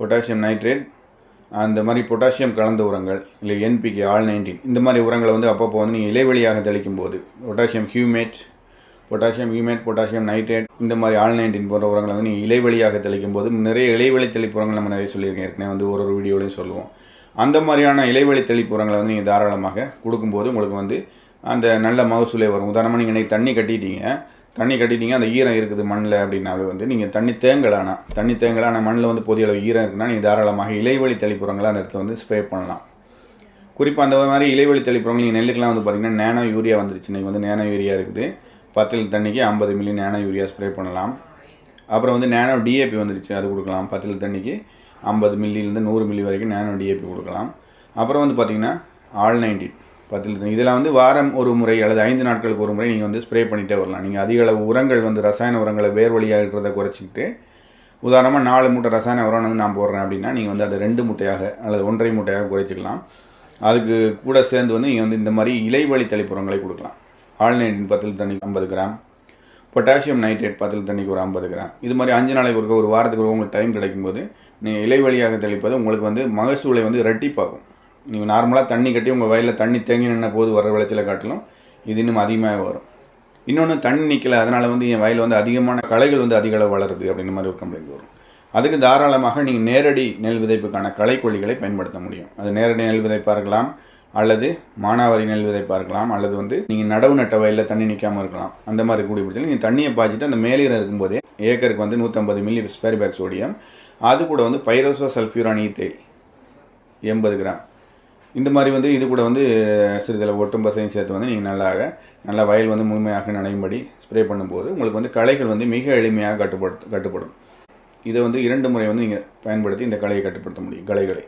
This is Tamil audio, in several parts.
பொட்டாசியம் நைட்ரேட் அந்த மாதிரி பொட்டாசியம் கலந்த உரங்கள் இல்லை என்பிகே ஆல் நைன்டீன் இந்த மாதிரி உரங்களை வந்து அப்பப்போ வந்து நீங்கள் இலைவெளியாக தெளிக்கும் போது potassium humate potassium humate potassium nitrate இந்த மாதிரி ஆல் நைன்டீன் போன்ற உரங்களை வந்து நீங்கள் இலைவெளியாக தெளிக்கும் போது நிறைய இலைவெளி தெளிப்பு உரங்கள் நம்ம நிறைய சொல்லியிருக்கேன். ஏற்கனவே வந்து ஒரு ஒரு வீடியோலையும் சொல்லுவோம். அந்த மாதிரியான இலைவெளி தெளிப்பு உரங்களை வந்து நீங்கள் தாராளமாக கொடுக்கும்போது உங்களுக்கு வந்து அந்த நல்ல மகசூலே வரும். உதாரணமாக நீங்கள் இன்றைக்கி தண்ணி கட்டிட்டீங்க தண்ணி கட்டிட்டீங்க அந்த ஈரம் இருக்குது மண்ணில் அப்படின்னாவே வந்து நீங்கள் தண்ணி தேங்கலானா தண்ணி தேங்கலான மண்ணில் வந்து போதிய அளவு ஈரம் இருக்குன்னா நீங்கள் தாராளமாக இலைவழி தெளிப்புறங்களை அந்த இடத்துல வந்து ஸ்ப்ரே பண்ணலாம். குறிப்பாக அந்த மாதிரி இலைவழி தெளிப்புறங்கள் நீங்கள் நெல்லுக்கெலாம் வந்து பார்த்திங்கன்னா நேனோ யூரியா வந்துருச்சு. இன்றைக்கி வந்து நேனோ யூரியா இருக்குது. பத்து லிட்டர் தண்ணிக்கு ஐம்பது மில்லி நேனோ யூரியா ஸ்ப்ரே பண்ணலாம். அப்புறம் வந்து நேனோ டிஏபி வந்துருச்சு அது கொடுக்கலாம். பத்து லிட்டர் தண்ணிக்கு ஐம்பது மில்லிலேருந்து நூறு மில்லி வரைக்கும் நேனோ டிஏபி கொடுக்கலாம். அப்புறம் வந்து பார்த்திங்கன்னா ஆல் நைன்டீன் பத்து இதெல்லாம் வந்து வாரம் ஒரு முறை அல்லது ஐந்து நாட்களுக்கு ஒரு முறை நீங்கள் வந்து ஸ்ப்ரே பண்ணிகிட்டே வரலாம். நீங்கள் அதிக அளவு உரங்கள் வந்து ரசாயன உரங்களை வேர் வழியாகிறத குறைச்சிக்கிட்டு உதாரணமாக நாலு மூட்டை ரசாயன உரம் வந்து நான் போடுறேன் அப்படின்னா நீங்கள் வந்து அதை ரெண்டு மூட்டையாக அல்லது ஒன்றரை மூட்டையாக குறைச்சிக்கலாம். அதுக்கு கூட சேர்ந்து வந்து நீங்கள் வந்து இந்த மாதிரி இலைவழி தெளிப்புறங்களை கொடுக்கலாம். ஆல்நைட்டின் பத்தில் தண்ணி ஐம்பது கிராம் பொட்டாசியம் நைட்ரேட் பத்தில் தண்ணிக்கு ஒரு ஐம்பது கிராம். இது மாதிரி அஞ்சு நாளைக்கு ஒருக்க ஒரு வாரத்துக்கு ஒரு உங்களுக்கு டைம் கிடைக்கும்போது நீங்கள் இலைவழியாக தெளிப்பது உங்களுக்கு வந்து மகசூலை வந்து ரெட்டிப்பாகும் நீங்கள் நார்மலாக தண்ணி கட்டி உங்கள் வயலில் தண்ணி தேங்கி நின்ன போது வர விளைச்சலை காட்டிலும் இது இன்னும் அதிகமாக வரும். இன்னொன்று தண்ணி நிற்கல அதனால் வந்து என் வயலில் வந்து அதிகமான களைகள் வந்து அதிக அளவு வளருது அப்படின்ற மாதிரி ஒரு கம்ப்ளைண்ட் வரும். அதுக்கு தாராளமாக நீங்கள் நேரடி நெல் விதைப்புக்கான களைக்கொல்லிகளை பயன்படுத்த முடியும். அது நேரடி நெல் விதைப்பாக இருக்கலாம் அல்லது மானாவாரி நெல் விதைப்பாக இருக்கலாம் அல்லது வந்து நீங்கள் நடவு நட்ட வயலில் தண்ணி நிற்காமல் இருக்கலாம். அந்த மாதிரி கூடி பட்சத்தில் நீங்கள் தண்ணியை பாய்ச்சிட்டு அந்த மேலீரம் இருக்கும்போதே ஏக்கருக்கு வந்து நூற்றம்பது மில்லி ஸ்பேர் பேக் சோடியம் அது கூட வந்து பைரோசோ சல்ஃபியூரான் ஈத்தேல் எண்பது கிராம். இந்த மாதிரி வந்து இது கூட வந்து சிறிதளவு ஒட்டும் பசையும் சேர்த்து வந்து நீங்கள் நல்லாக நல்லா வயல் வந்து முழுமையாக நனையும்படி ஸ்ப்ரே பண்ணும்போது உங்களுக்கு வந்து களைகள் வந்து மிக எளிமையாக கட்டுப்படுத்த கட்டுப்படும். இதை வந்து இரண்டு முறை வந்து நீங்கள் பயன்படுத்தி இந்த களையை கட்டுப்படுத்த முடியும் களைகளை.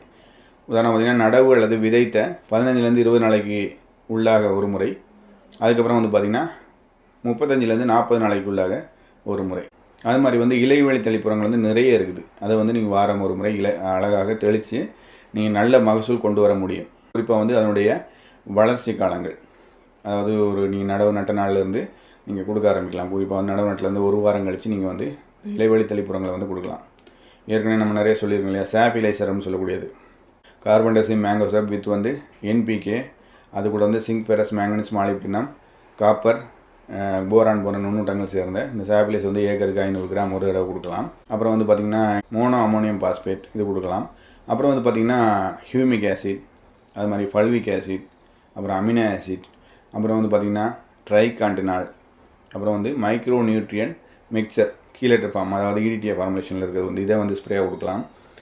உதாரணம் பார்த்திங்கன்னா நடவு அல்லது விதைத்த பதினஞ்சுலேருந்து இருபது நாளைக்கு உள்ளாக ஒரு முறை. அதுக்கப்புறம் வந்து பார்த்திங்கன்னா முப்பத்தஞ்சிலேருந்து நாற்பது நாளைக்கு உள்ளாக ஒரு முறை. அது மாதிரி வந்து இலைவெளி தெளிப்புறங்கள் வந்து நிறைய இருக்குது. அதை வந்து நீங்கள் வாரம் ஒரு முறை இலை அழகாக தெளித்து நீங்கள் நல்ல மகசூல் கொண்டு வர முடியும். குறிப்பாக வந்து அதனுடைய வளர்ச்சி காலங்கள். அதாவது ஒரு நீங்கள் நடவு நட்ட நாள்லேருந்து நீங்கள் கொடுக்க ஆரம்பிக்கலாம். குறிப்பாக வந்து நடவு நட்டிலேருந்து ஒரு வாரம் கழித்து நீங்கள் வந்து இலைவெளி தெளிப்புறங்களை வந்து கொடுக்கலாம். ஏற்கனவே நம்ம நிறைய சொல்லியிருக்கோம் இல்லையா? சாஃபிலைசரம்னு சொல்லக்கூடியது. கார்பன் டை மேங்கோ சாப் வித் வந்து என்பிகே அது கூட வந்து zinc ferrous manganese molybdenum copper boron போன்ற நுண்ணூட்டங்கள் சேர்ந்த இந்த சாப்பிலைஸ் வந்து ஏக்கருக்கு ஐநூறு கிராம் ஒரு தடவை கொடுக்கலாம். அப்புறம் வந்து பார்த்திங்கன்னா மோனோ அமோனியம் பாஸ்பேட் இது கொடுக்கலாம். அப்புறம் வந்து பார்த்திங்கன்னா ஹியூமிக் ஆசிட் அது மாதிரி ஃபல்விக் ஆசிட் அப்புறம் அமினோ ஆசிட் அப்புறம் வந்து பார்த்திங்கன்னா ட்ரைகாண்டினால் அப்புறம் வந்து micro nutrient mixture chelator form அதாவது இடிடிஏ ஃபார்முலேஷனில் இருக்கிறது வந்து இதை வந்து ஸ்ப்ரே கொடுக்கலாம்